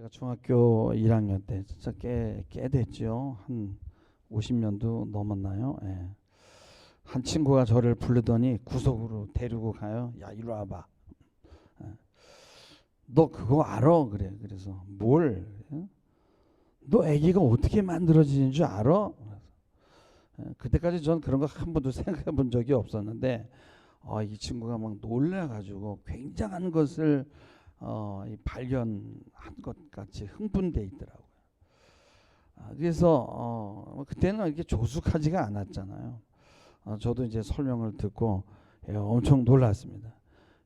제가 중학교 1학년 때 진짜 꽤, 꽤 됐죠. 한 50년도 넘었나요? 예. 한 친구가 저를 부르더니 구석으로 데리고 가요. 야, 이리 와봐. 예. 너 그거 알아? 그래. 그래서 뭘? 예? 너 아기가 어떻게 만들어지는 줄 알아? 예, 그때까지 전 그런 거 한 번도 생각해 본 적이 없었는데 어, 이 친구가 막 놀라가지고 굉장한 것을 어, 이 발견한 것 같이 흥분돼 있더라고요. 아, 그래서 어, 뭐 그때는 이렇게 조숙하지가 않았잖아요. 어, 저도 이제 설명을 듣고 예, 엄청 놀랐습니다.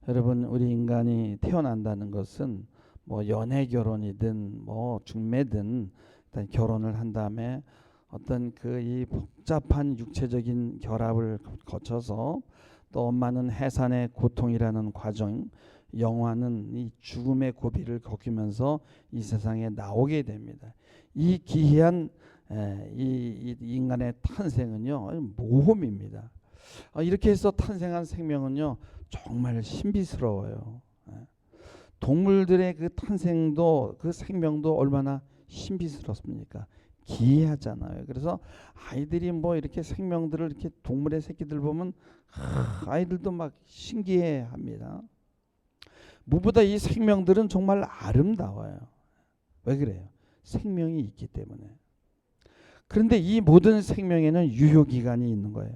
여러분 우리 인간이 태어난다는 것은 뭐 연애 결혼이든 뭐 중매든 일단 결혼을 한 다음에 어떤 그 이 복잡한 육체적인 결합을 거쳐서 또 엄마는 해산의 고통이라는 과정, 영화는 이 죽음의 고비를 겪으면서 이 세상에 나오게 됩니다. 이 기이한 에, 이, 이 인간의 탄생은요 모험입니다. 어, 이렇게 해서 탄생한 생명은요 정말 신비스러워요. 예. 동물들의 그 탄생도 그 생명도 얼마나 신비스럽습니까? 기이하잖아요. 그래서 아이들이 뭐 이렇게 생명들을 이렇게 동물의 새끼들 보면 하, 아이들도 막 신기해합니다. 무보다 이 생명들은 정말 아름다워요. 왜 그래요? 생명이 있기 때문에. 그런데 이 모든 생명에는 유효 기간이 있는 거예요.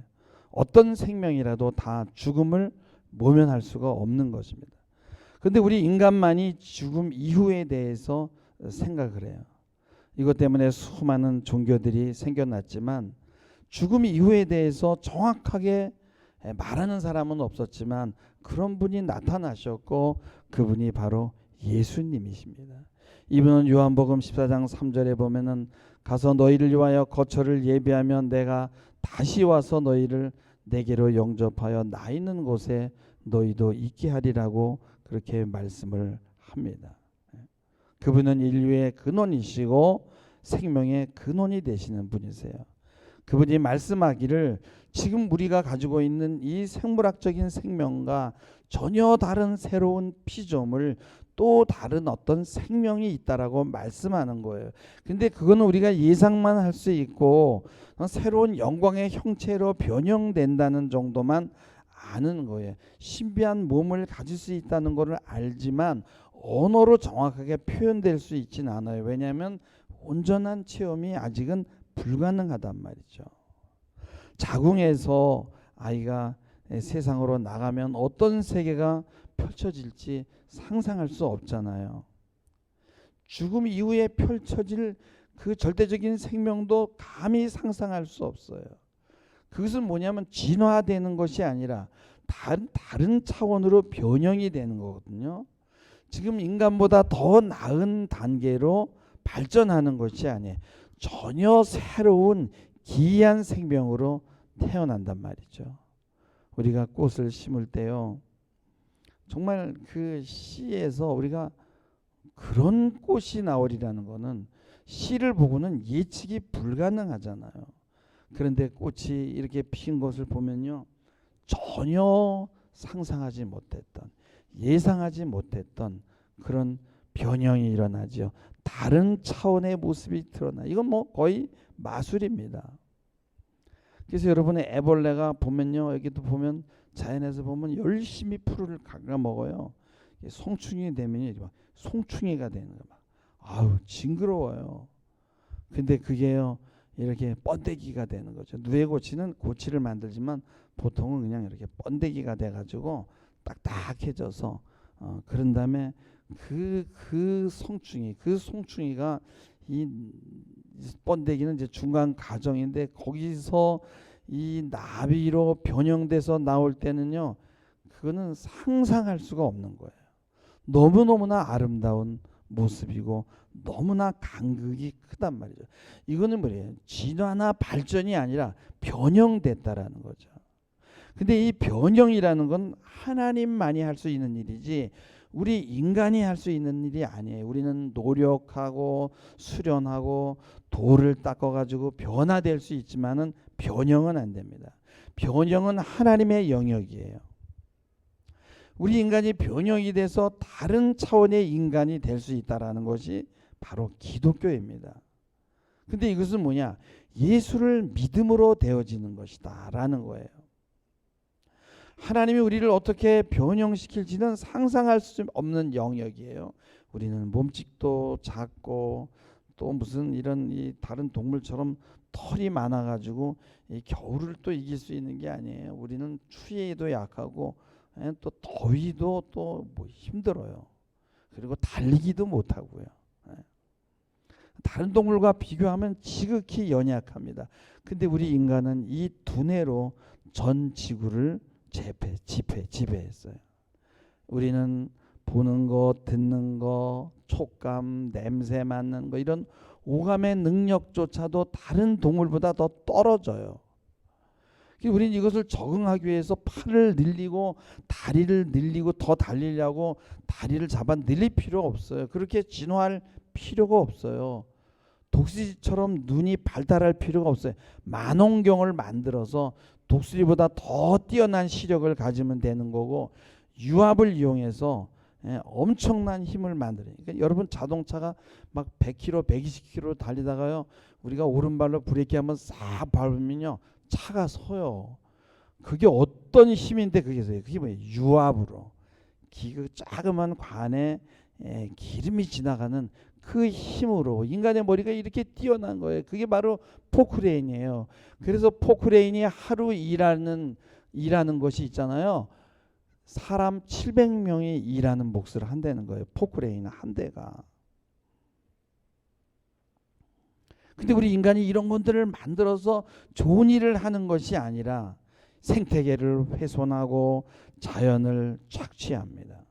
어떤 생명이라도 다 죽음을 모면할 수가 없는 것입니다. 그런데 우리 인간만이 죽음 이후에 대해서 생각을 해요. 이것 때문에 수많은 종교들이 생겨났지만 죽음 이후에 대해서 정확하게 말하는 사람은 없었지만 그런 분이 나타나셨고 그분이 바로 예수님이십니다. 이분은 요한복음 14장 3절에 보면은 가서 너희를 위하여 거처를 예비하면 내가 다시 와서 너희를 내게로 영접하여 나 있는 곳에 너희도 있게 하리라고 그렇게 말씀을 합니다. 그분은 인류의 근원이시고 생명의 근원이 되시는 분이세요. 그분이 말씀하기를 지금 우리가 가지고 있는 이 생물학적인 생명과 전혀 다른 새로운 피조물 또 다른 어떤 생명이 있다라고 말씀하는 거예요. 근데 그거는 우리가 예상만 할 수 있고 새로운 영광의 형체로 변형된다는 정도만 아는 거예요. 신비한 몸을 가질 수 있다는 것을 알지만 언어로 정확하게 표현될 수 있지는 않아요. 왜냐하면 온전한 체험이 아직은 불가능하단 말이죠. 자궁에서 아이가 세상으로 나가면 어떤 세계가 펼쳐질지 상상할 수 없잖아요. 죽음 이후에 펼쳐질 그 절대적인 생명도 감히 상상할 수 없어요. 그것은 뭐냐면 진화되는 것이 아니라 다른 다른 차원으로 변형이 되는 거거든요. 지금 인간보다 더 나은 단계로 발전하는 것이 아니에요. 전혀 새로운 기이한 생명으로 태어난단 말이죠. 우리가 꽃을 심을 때요. 정말 그 씨에서 우리가 그런 꽃이 나오리라는 거는 씨를 보고는 예측이 불가능하잖아요. 그런데 꽃이 이렇게 핀 것을 보면요. 전혀 상상하지 못했던 예상하지 못했던 그런 변형이 일어나죠. 다른 차원의 모습이 드러나. 이건 뭐 거의 마술입니다. 그래서 여러분의 애벌레가 보면요. 여기도 보면 자연에서 보면 열심히 풀을 깎아 먹어요. 송충이 되면요. 송충이가 되는 거 막. 아우 징그러워요. 근데 그게요. 이렇게 번데기가 되는 거죠. 누에고치는 고치를 만들지만 보통은 그냥 이렇게 번데기가 돼 가지고 딱딱해져서 어, 그런 다음에 그, 그 성충이, 그 송충이가 이 번데기는 이제 중간 과정인데 거기서 이 나비로 변형돼서 나올 때는요, 그거는 상상할 수가 없는 거예요. 너무너무나 아름다운 모습이고 너무나 간극이 크단 말이죠. 이거는 뭐예요? 진화나 발전이 아니라 변형됐다라는 거죠. 근데 이 변형이라는 건 하나님만이 할 수 있는 일이지 우리 인간이 할 수 있는 일이 아니에요. 우리는 노력하고 수련하고 돌을 닦아 가지고 변화될 수 있지만은 변형은 안 됩니다. 변형은 하나님의 영역이에요. 우리 인간이 변형이 돼서 다른 차원의 인간이 될 수 있다라는 것이 바로 기독교입니다. 근데 이것은 뭐냐? 예수를 믿음으로 되어지는 것이다라는 거예요. 하나님이 우리를 어떻게 변형시킬지는 상상할 수 없는 영역이에요. 우리는 몸집도 작고 또 무슨 이런 이 다른 동물처럼 털이 많아가지고 이 겨울을 또 이길 수 있는 게 아니에요. 우리는 추위에도 약하고 예, 또 더위도 또 뭐 힘들어요. 그리고 달리기도 못하고요. 예. 다른 동물과 비교하면 지극히 연약합니다. 근데 우리 인간은 이 두뇌로 전 지구를 제패, 지배, 지배했어요. 우리는 보는 거, 듣는 거, 촉감, 냄새 맡는 거 이런 오감의 능력조차도 다른 동물보다 더 떨어져요. 우리는 이것을 적응하기 위해서 팔을 늘리고 다리를 늘리고 더 달리려고 다리를 잡아 늘릴 필요가 없어요. 그렇게 진화할 필요가 없어요. 독수리처럼 눈이 발달할 필요가 없어요. 만원경을 만들어서 독수리보다 더 뛰어난 시력을 가지면 되는 거고 유압을 이용해서 예, 엄청난 힘을 만들어요. 그러니까 여러분 자동차가 막 100km, 120km 달리다가요. 우리가 오른발로 브레이크 한번 싹 밟으면요. 차가 서요. 그게 어떤 힘인데 그게 서요. 그게 뭐예요? 유압으로. 기, 작은 관에 예, 기름이 지나가는 그 힘으로 인간의 머리가 이렇게 뛰어난 거예요. 그게 바로 포크레인이에요. 그래서 포크레인이 하루 일하는 일하는 것이 있잖아요. 사람 700명이 일하는 몫을 한다는 거예요. 포크레인 한 대가. 근데 우리 인간이 이런 것들을 만들어서 좋은 일을 하는 것이 아니라 생태계를 훼손하고 자연을 착취합니다.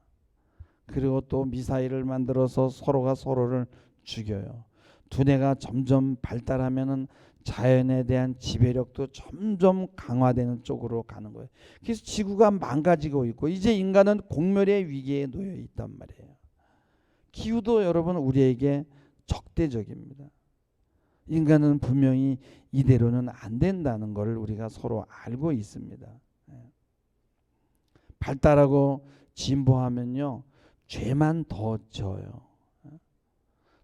그리고 또 미사일을 만들어서 서로가 서로를 죽여요. 두뇌가 점점 발달하면은 자연에 대한 지배력도 점점 강화되는 쪽으로 가는 거예요. 그래서 지구가 망가지고 있고 이제 인간은 공멸의 위기에 놓여 있단 말이에요. 기후도 여러분 우리에게 적대적입니다. 인간은 분명히 이대로는 안 된다는 것을 우리가 서로 알고 있습니다. 예. 발달하고 진보하면요 죄만 더 져요.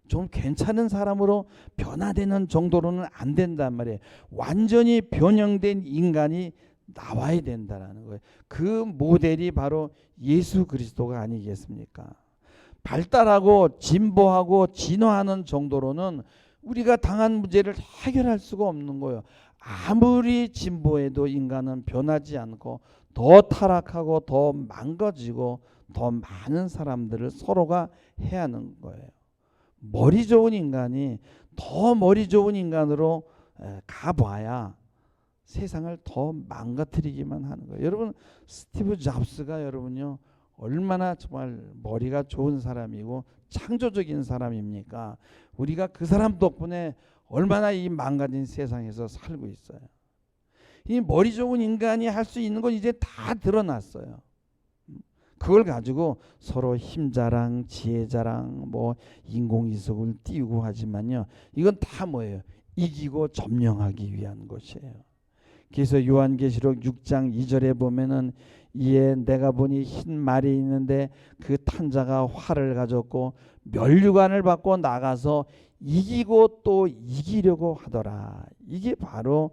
좀 괜찮은 사람으로 변화되는 정도로는 안 된단 말이에요. 완전히 변형된 인간이 나와야 된다라는 거예요. 그 모델이 바로 예수 그리스도가 아니겠습니까? 발달하고 진보하고 진화하는 정도로는 우리가 당한 문제를 해결할 수가 없는 거예요. 아무리 진보해도 인간은 변하지 않고 더 타락하고 더 망가지고 더 많은 사람들을 서로가 해야 하는 거예요. 머리 좋은 인간이 더 머리 좋은 인간으로 가봐야 세상을 더 망가뜨리기만 하는 거예요. 여러분 스티브 잡스가 여러분요 얼마나 정말 머리가 좋은 사람이고 창조적인 사람입니까? 우리가 그 사람 덕분에 얼마나 이 망가진 세상에서 살고 있어요. 이 머리 좋은 인간이 할 수 있는 건 이제 다 드러났어요. 그걸 가지고 서로 힘자랑, 지혜자랑, 뭐 인공위성을 띄우고 하지만요. 이건 다 뭐예요? 이기고 점령하기 위한 것이에요. 그래서 요한계시록 6장 2절에 보면은 이에 내가 보니 흰 말이 있는데 그 탄자가 활을 가졌고 멸류관을 받고 나가서 이기고 또 이기려고 하더라. 이게 바로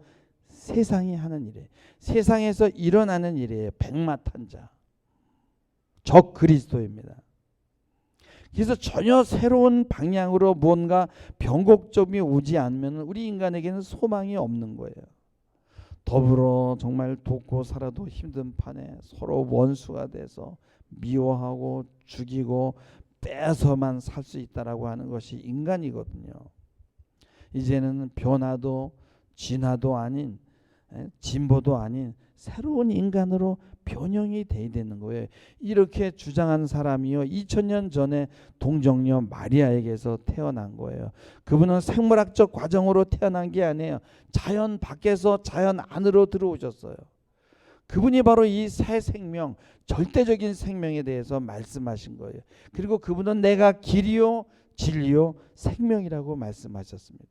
세상이 하는 일이에요. 세상에서 일어나는 일이에요. 백마 탄자. 적 그리스도입니다. 그래서 전혀 새로운 방향으로 뭔가 변곡점이 오지 않으면 우리 인간에게는 소망이 없는 거예요. 더불어 정말 돕고 살아도 힘든 판에 서로 원수가 돼서 미워하고 죽이고 빼서만 살 수 있다라고 하는 것이 인간이거든요. 이제는 변화도 진화도 아닌 진보도 아닌 새로운 인간으로 변형이 돼야 되는 거예요. 이렇게 주장한 사람이요. 2000년 전에 동정녀 마리아에게서 태어난 거예요. 그분은 생물학적 과정으로 태어난 게 아니에요. 자연 밖에서 자연 안으로 들어오셨어요. 그분이 바로 이 새 생명, 절대적인 생명에 대해서 말씀하신 거예요. 그리고 그분은 내가 길이요, 진리요, 생명이라고 말씀하셨습니다.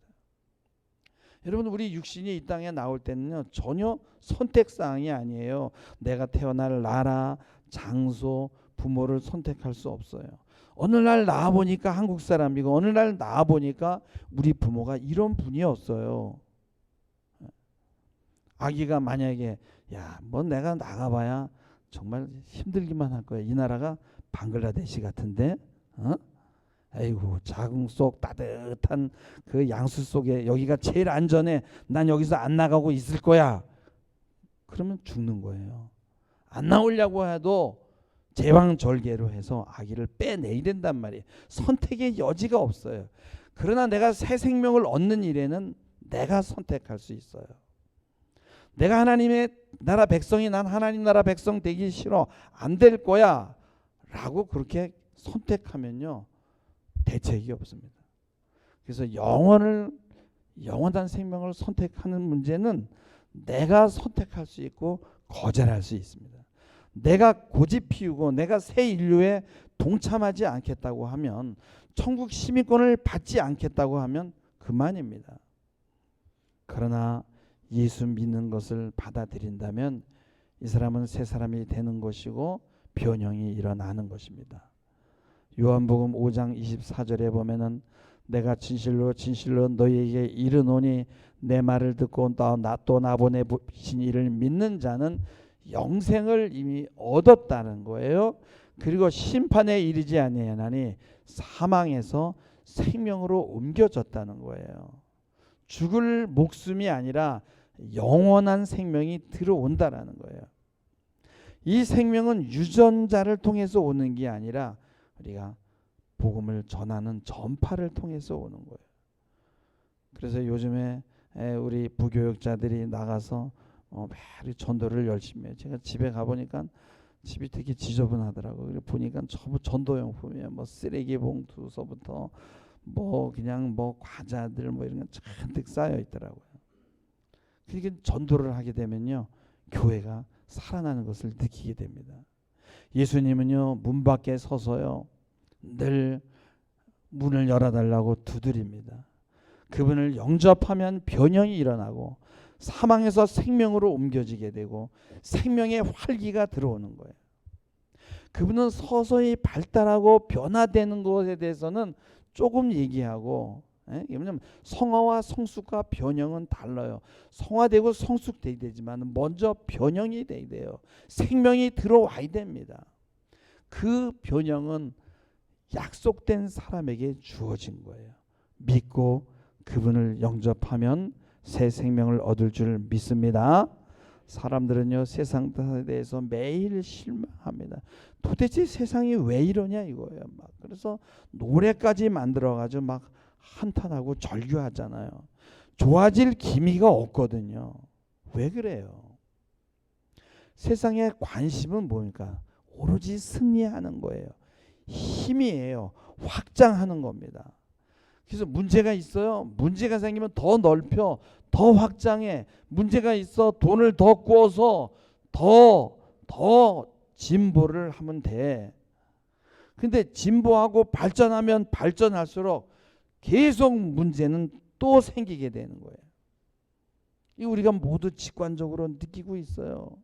여러분 우리 육신이 이 땅에 나올 때는요 전혀 선택 사항이 아니에요. 내가 태어날 나라, 장소, 부모를 선택할 수 없어요. 어느 날 나와 보니까 한국 사람이고 어느 날 나와 보니까 우리 부모가 이런 분이었어요. 아기가 만약에 야, 뭐 내가 나가봐야 정말 힘들기만 할 거야. 이 나라가 방글라데시 같은데, 어? 아이고 자궁 속 따뜻한 그 양수 속에 여기가 제일 안전해. 난 여기서 안 나가고 있을 거야. 그러면 죽는 거예요. 안 나오려고 해도 제왕절개로 해서 아기를 빼내야 된단 말이에요. 선택의 여지가 없어요. 그러나 내가 새 생명을 얻는 일에는 내가 선택할 수 있어요. 내가 하나님의 나라 백성이 난 하나님 나라 백성 되기 싫어 안 될 거야 라고 그렇게 선택하면요 대책이 없습니다. 그래서 영원을 영원한 생명을 선택하는 문제는 내가 선택할 수 있고 거절할 수 있습니다. 내가 고집 피우고 내가 새 인류에 동참하지 않겠다고 하면 천국 시민권을 받지 않겠다고 하면 그만입니다. 그러나 예수 믿는 것을 받아들인다면 이 사람은 새 사람이 되는 것이고 변형이 일어나는 것입니다. 요한복음 5장 24절에 보면은 내가 진실로 진실로 너희에게 이르노니 내 말을 듣고 또 나보내 부신 이를 믿는 자는 영생을 이미 얻었다는 거예요. 그리고 심판에 이르지 아니하나니 사망에서 생명으로 옮겨졌다는 거예요. 죽을 목숨이 아니라 영원한 생명이 들어온다라는 거예요. 이 생명은 유전자를 통해서 오는 게 아니라 우리가 복음을 전하는 전파를 통해서 오는 거예요. 그래서 요즘에 우리 부교육자들이 나가서 어, 매일 전도를 열심히 해요. 제가 집에 가 보니까 집이 되게 지저분하더라고요. 보니까 전부 전도용품이에요. 뭐 쓰레기 봉투서부터 뭐 그냥 뭐 과자들 뭐 이런 거 잔뜩 쌓여 있더라고요. 그러니까 전도를 하게 되면요. 교회가 살아나는 것을 느끼게 됩니다. 예수님은요. 문 밖에 서서요. 늘 문을 열어달라고 두드립니다. 그분을 영접하면 변형이 일어나고 사망에서 생명으로 옮겨지게 되고 생명의 활기가 들어오는 거예요. 그분은 서서히 발달하고 변화되는 것에 대해서는 조금 얘기하고 예? 왜냐면 성화와 성숙과 변형은 달라요. 성화되고 성숙돼야 되지만 먼저 변형이 돼야 돼요. 생명이 들어와야 됩니다. 그 변형은 약속된 사람에게 주어진 거예요. 믿고 그분을 영접하면 새 생명을 얻을 줄 믿습니다. 사람들은요 세상에 대해서 매일 실망합니다. 도대체 세상이 왜 이러냐 이거예요. 막 그래서 노래까지 만들어 가지고 막 한탄하고 절규하잖아요. 좋아질 기미가 없거든요. 왜 그래요? 세상의 관심은 뭡니까? 오로지 승리하는 거예요. 힘이에요. 확장하는 겁니다. 그래서 문제가 있어요. 문제가 생기면 더 넓혀, 더 확장해. 문제가 있어 돈을 더 구워서 더 더 진보를 하면 돼. 근데 진보하고 발전하면 발전할수록 계속 문제는 또 생기게 되는 거예요. 이 우리가 모두 직관적으로 느끼고 있어요.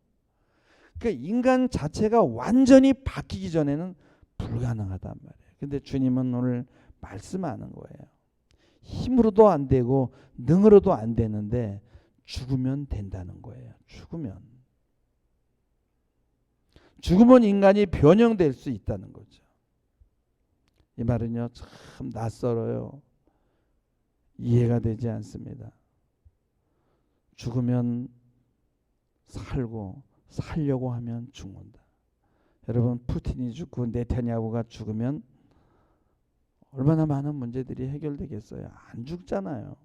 그러니까 인간 자체가 완전히 바뀌기 전에는 불가능하단 말이에요. 근데 주님은 오늘 말씀하는 거예요. 힘으로도 안 되고 능으로도 안 되는데 죽으면 된다는 거예요. 죽으면. 죽으면 인간이 변형될 수 있다는 거죠. 이 말은요, 참 낯설어요. 이해가 되지 않습니다. 죽으면 살고 살려고 하면 죽는다. 여러분 푸틴이 죽고 네타냐후가 죽으면 얼마나 많은 문제들이 해결되겠어요. 안 죽잖아요.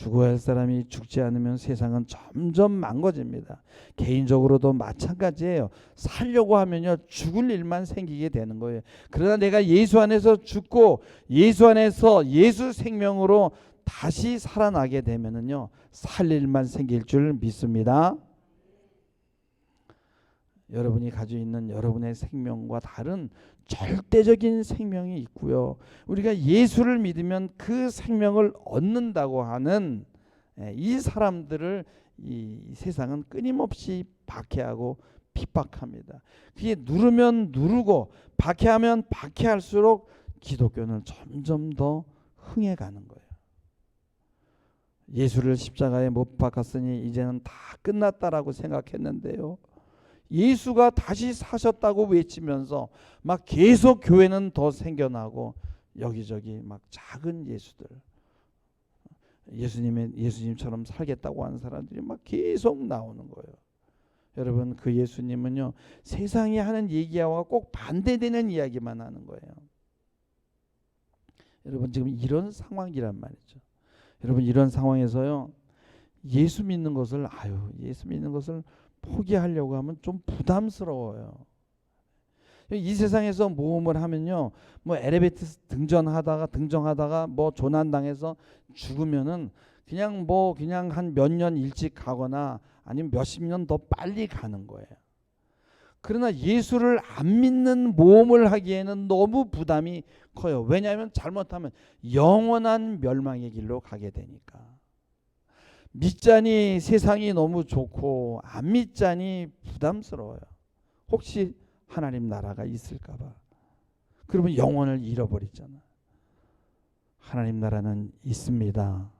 죽어야 할 사람이 죽지 않으면 세상은 점점 망가집니다. 개인적으로도 마찬가지예요. 살려고 하면요 죽을 일만 생기게 되는 거예요. 그러나 내가 예수 안에서 죽고 예수 안에서 예수 생명으로 다시 살아나게 되면은요 살 일만 생길 줄 믿습니다. 여러분이 가지고 있는 여러분의 생명과 다른 절대적인 생명이 있고요. 우리가 예수를 믿으면 그 생명을 얻는다고 하는 예, 이 사람들을 이 세상은 끊임없이 박해하고 핍박합니다. 그게 누르면 누르고 박해하면 박해할수록 기독교는 점점 더 흥해가는 거예요. 예수를 십자가에 못 박았으니 이제는 다 끝났다라고 생각했는데요. 예수가 다시 사셨다고 외치면서 막 계속 교회는 더 생겨나고 여기저기 막 작은 예수들 예수님의 예수님처럼 살겠다고 하는 사람들이 막 계속 나오는 거예요. 여러분 그 예수님은요 세상이 하는 얘기와 꼭 반대되는 이야기만 하는 거예요. 여러분 지금 이런 상황이란 말이죠. 여러분 이런 상황에서요 예수 믿는 것을 아유 예수 믿는 것을 포기하려고 하면 좀 부담스러워요. 이 세상에서 모험을 하면요, 뭐 엘리베이터 등전하다가 등정하다가 뭐 조난 당해서 죽으면은 그냥 뭐 그냥 한 몇 년 일찍 가거나 아니면 몇십 년 더 빨리 가는 거예요. 그러나 예수를 안 믿는 모험을 하기에는 너무 부담이 커요. 왜냐하면 잘못하면 영원한 멸망의 길로 가게 되니까. 믿자니 세상이 너무 좋고 안 믿자니 부담스러워요. 혹시 하나님 나라가 있을까봐. 그러면 영혼을 잃어버리잖아. 하나님 나라는 있습니다.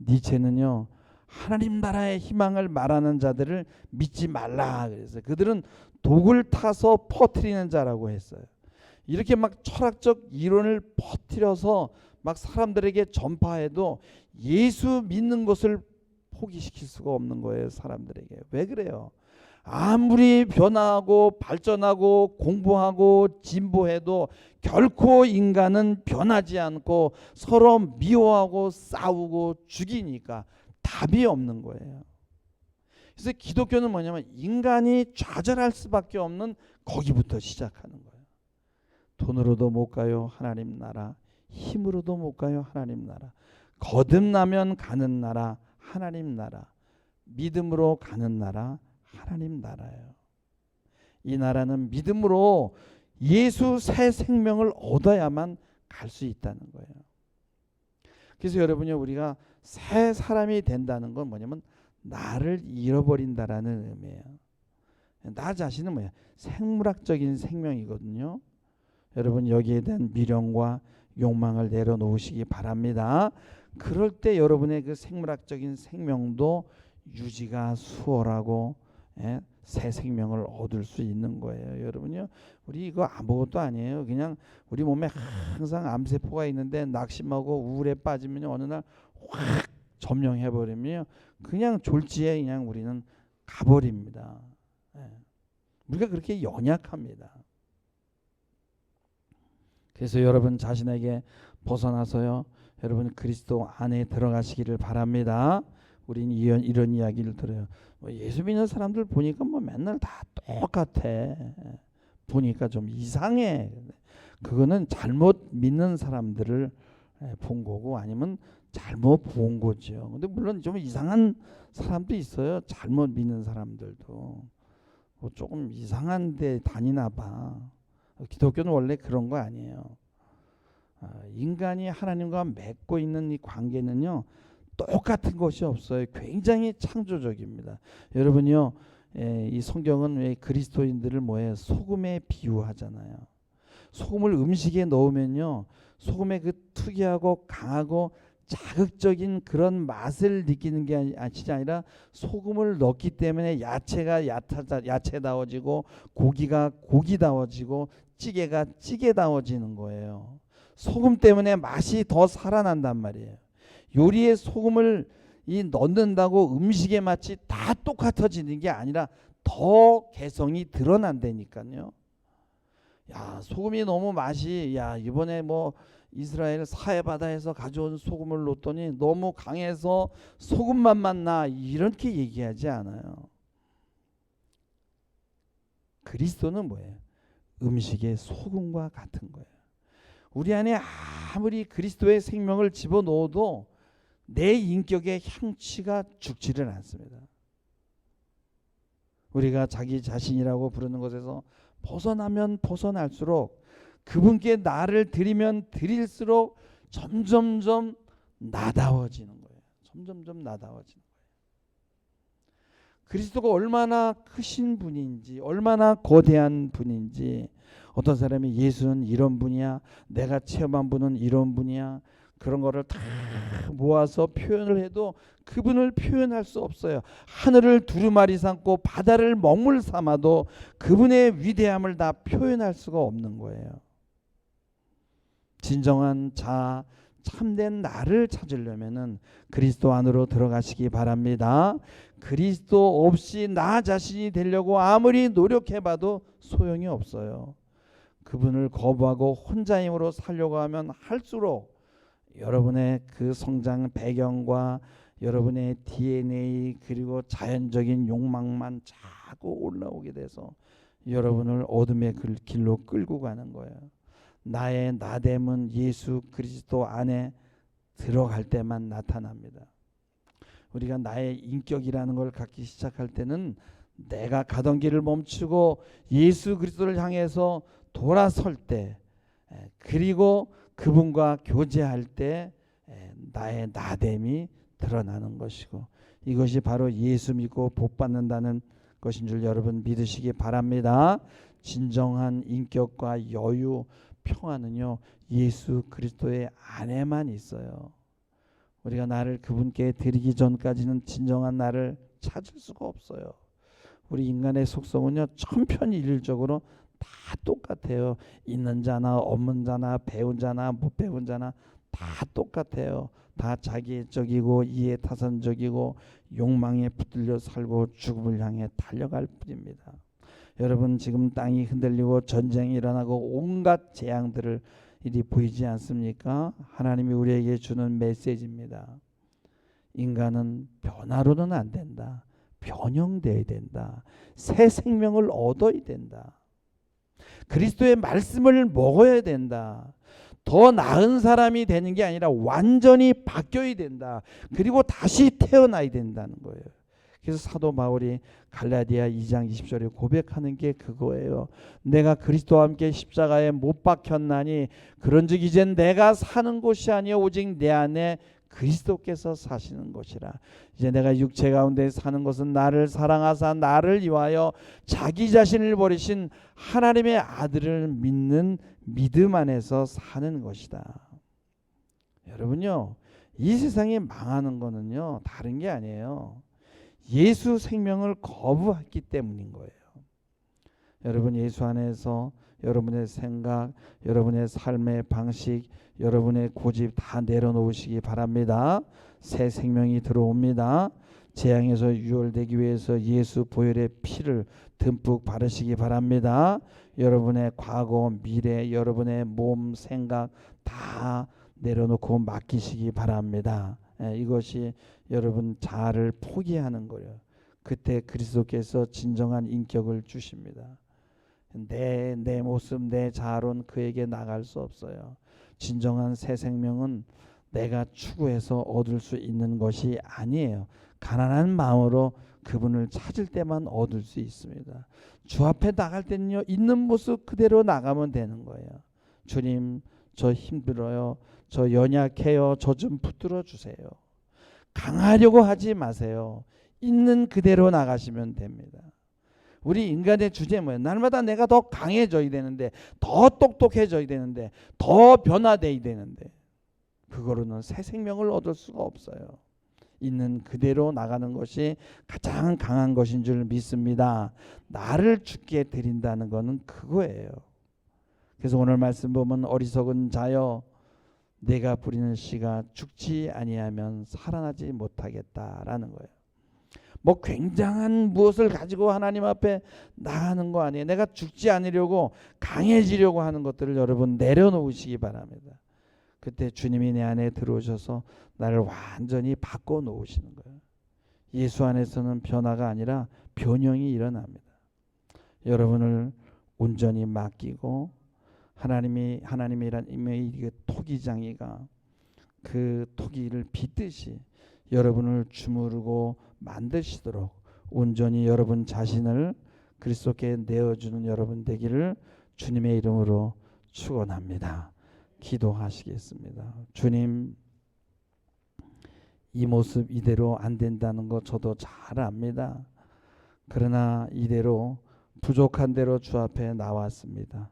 니체는요 하나님 나라의 희망을 말하는 자들을 믿지 말라 그래서 그들은 독을 타서 퍼뜨리는 자라고 했어요. 이렇게 막 철학적 이론을 퍼뜨려서 막 사람들에게 전파해도 예수 믿는 것을 포기시킬 수가 없는 거예요 사람들에게 왜 그래요? 아무리 변화하고 발전하고 공부하고 진보해도 결코 인간은 변하지 않고 서로 미워하고 싸우고 죽이니까 답이 없는 거예요. 그래서 기독교는 뭐냐면 인간이 좌절할 수밖에 없는 거기부터 시작하는 거예요. 돈으로도 못 가요 하나님 나라, 힘으로도 못 가요 하나님 나라, 거듭나면 가는 나라 하나님 나라, 믿음으로 가는 나라 하나님 나라예요. 이 나라는 믿음으로 예수 새 생명을 얻어야만 갈 수 있다는 거예요. 그래서 여러분이 우리가 새 사람이 된다는 건 뭐냐면 나를 잃어버린다라는 의미예요. 나 자신은 뭐야? 생물학적인 생명이거든요. 여러분 여기에 대한 미련과 욕망을 내려놓으시기 바랍니다. 그럴 때 여러분의 그 생물학적인 생명도 유지가 수월하고 예, 새 생명을 얻을 수 있는 거예요. 여러분요. 우리 이거 아무것도 아니에요. 그냥 우리 몸에 항상 암세포가 있는데 낙심하고 우울에 빠지면 어느 날 확 점령해 버리면 그냥 졸지에 그냥 우리는 가버립니다. 예. 우리가 그렇게 연약합니다. 그래서 여러분 자신에게 벗어나서요. 여러분 그리스도 안에 들어가시기를 바랍니다. 우린 이런 이런 이야기를 들어요. 뭐 예수 믿는 사람들 보니까 뭐 맨날 다 똑같아. 보니까 좀 이상해. 그거는 잘못 믿는 사람들을 본 거고 아니면 잘못 본 거죠. 근데 물론 좀 이상한 사람도 있어요. 잘못 믿는 사람들도 뭐 조금 이상한데 다니나 봐. 기독교는 원래 그런 거 아니에요. 아, 인간이 하나님과 맺고 있는 이 관계는요 똑같은 것이 없어요. 굉장히 창조적입니다. 여러분요 예, 이 성경은 왜 그리스도인들을 뭐에 소금에 비유하잖아요. 소금을 음식에 넣으면요 소금의 그 특이하고 강하고 자극적인 그런 맛을 느끼는 게 아니라 소금을 넣기 때문에 야채가 야타, 야채다워지고 고기가 고기다워지고 찌개가 찌개다워지는 거예요. 소금 때문에 맛이 더 살아난단 말이에요. 요리에 소금을 이 넣는다고 음식의 맛이 다 똑같아지는 게 아니라 더 개성이 드러난다니까요. 야 소금이 너무 맛이 야 이번에 뭐 이스라엘 사해 바다에서 가져온 소금을 넣었더니 너무 강해서 소금 맛만 나 이렇게 얘기하지 않아요. 그리스도는 뭐예요? 음식의 소금과 같은 거예요. 우리 안에 아무리 그리스도의 생명을 집어넣어도 내 인격의 향취가 죽지를 않습니다. 우리가 자기 자신이라고 부르는 것에서 벗어나면 벗어날수록 그분께 나를 드리면 드릴수록 점점점 나다워지는 거예요. 점점점 나다워지는 거예요. 그리스도가 얼마나 크신 분인지 얼마나 거대한 분인지 어떤 사람이 예수는 이런 분이야 내가 체험한 분은 이런 분이야 그런 거를 다 모아서 표현을 해도 그분을 표현할 수 없어요. 하늘을 두루마리 삼고 바다를 먹물 삼아도 그분의 위대함을 다 표현할 수가 없는 거예요. 진정한 자 참된 나를 찾으려면은 그리스도 안으로 들어가시기 바랍니다. 그리스도 없이 나 자신이 되려고 아무리 노력해봐도 소용이 없어요. 그분을 거부하고 혼자 힘으로 살려고 하면 할수록 여러분의 그 성장 배경과 여러분의 DNA 그리고 자연적인 욕망만 자꾸 올라오게 돼서 여러분을 어둠의 글- 길로 끌고 가는 거예요. 나의 나됨은 예수 그리스도 안에 들어갈 때만 나타납니다. 우리가 나의 인격이라는 걸 갖기 시작할 때는 내가 가던 길을 멈추고 예수 그리스도를 향해서 돌아설 때 에, 그리고 그분과 교제할 때 에, 나의 나됨이 드러나는 것이고 이것이 바로 예수 믿고 복 받는다는 것인 줄 여러분 믿으시기 바랍니다. 진정한 인격과 여유, 평화는요 예수 그리스도의 안에만 있어요. 우리가 나를 그분께 드리기 전까지는 진정한 나를 찾을 수가 없어요. 우리 인간의 속성은요 천편일률적으로 다 똑같아요. 있는 자나 없는 자나 배운 자나 못 배운 자나 다 똑같아요. 다 자기적이고 이해타산적이고 욕망에 붙들려 살고 죽음을 향해 달려갈 뿐입니다. 여러분 지금 땅이 흔들리고 전쟁이 일어나고 온갖 재앙들을 일이 보이지 않습니까? 하나님이 우리에게 주는 메시지입니다. 인간은 변화로는 안 된다. 변형돼야 된다. 새 생명을 얻어야 된다. 그리스도의 말씀을 먹어야 된다. 더 나은 사람이 되는 게 아니라 완전히 바뀌어야 된다. 그리고 다시 태어나야 된다는 거예요. 그래서 사도 바울이 갈라디아 2장 20절에 고백하는 게 그거예요. 내가 그리스도와 함께 십자가에 못 박혔나니 그런즉 이젠 내가 사는 곳이 아니요 오직 내 안에 그리스도께서 사시는 것이라. 이제 내가 육체 가운데 사는 것은 나를 사랑하사 나를 위하여 자기 자신을 버리신 하나님의 아들을 믿는 믿음 안에서 사는 것이다. 여러분요, 이 세상이 망하는 거는요 다른 게 아니에요. 예수 생명을 거부했기 때문인 거예요. 여러분 예수 안에서 여러분의 생각, 여러분의 삶의 방식, 여러분의 고집 다 내려놓으시기 바랍니다. 새 생명이 들어옵니다. 재앙에서 유월되기 위해서 예수 보혈의 피를 듬뿍 바르시기 바랍니다. 여러분의 과거, 미래, 여러분의 몸, 생각 다 내려놓고 맡기시기 바랍니다. 예, 이것이 여러분 자아를 포기하는 거예요. 그때 그리스도께서 진정한 인격을 주십니다. 내, 내 모습, 내 자아론 그에게 나갈 수 없어요. 진정한 새 생명은 내가 추구해서 얻을 수 있는 것이 아니에요. 가난한 마음으로 그분을 찾을 때만 얻을 수 있습니다. 주 앞에 나갈 때는요, 있는 모습 그대로 나가면 되는 거예요. 주님, 저 힘들어요. 저 연약해요. 저 좀 붙들어 주세요. 강하려고 하지 마세요. 있는 그대로 나가시면 됩니다. 우리 인간의 주제 뭐예요? 날마다 내가 더 강해져야 되는데, 더 똑똑해져야 되는데, 더 변화돼야 되는데, 그거로는 새 생명을 얻을 수가 없어요. 있는 그대로 나가는 것이 가장 강한 것인 줄 믿습니다. 나를 죽게 드린다는 것은 그거예요. 그래서 오늘 말씀 보면 어리석은 자여 내가 부리는 씨가 죽지 아니하면 살아나지 못하겠다라는 거예요. 뭐 굉장한 무엇을 가지고 하나님 앞에 나가는 거 아니에요. 내가 죽지 않으려고 강해지려고 하는 것들을 여러분 내려놓으시기 바랍니다. 그때 주님이 내 안에 들어오셔서 나를 완전히 바꿔 놓으시는 거예요. 예수 안에서는 변화가 아니라 변형이 일어납니다. 여러분을 온전히 맡기고 하나님이 하나님이란 이미 그 토기장이가 그 토기를 빗듯이 여러분을 주무르고 만드시도록 온전히 여러분 자신을 그리스도께 내어주는 여러분 되기를 주님의 이름으로 축원합니다. 기도하시겠습니다. 주님 이 모습 이대로 안 된다는 거 저도 잘 압니다. 그러나 이대로 부족한 대로 주 앞에 나왔습니다.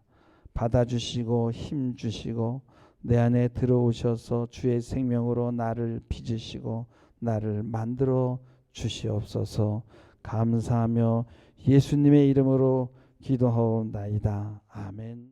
받아주시고 힘 주시고 내 안에 들어오셔서 주의 생명으로 나를 빚으시고 나를 만들어 주시옵소서 감사하며 예수님의 이름으로 기도하옵나이다. 아멘.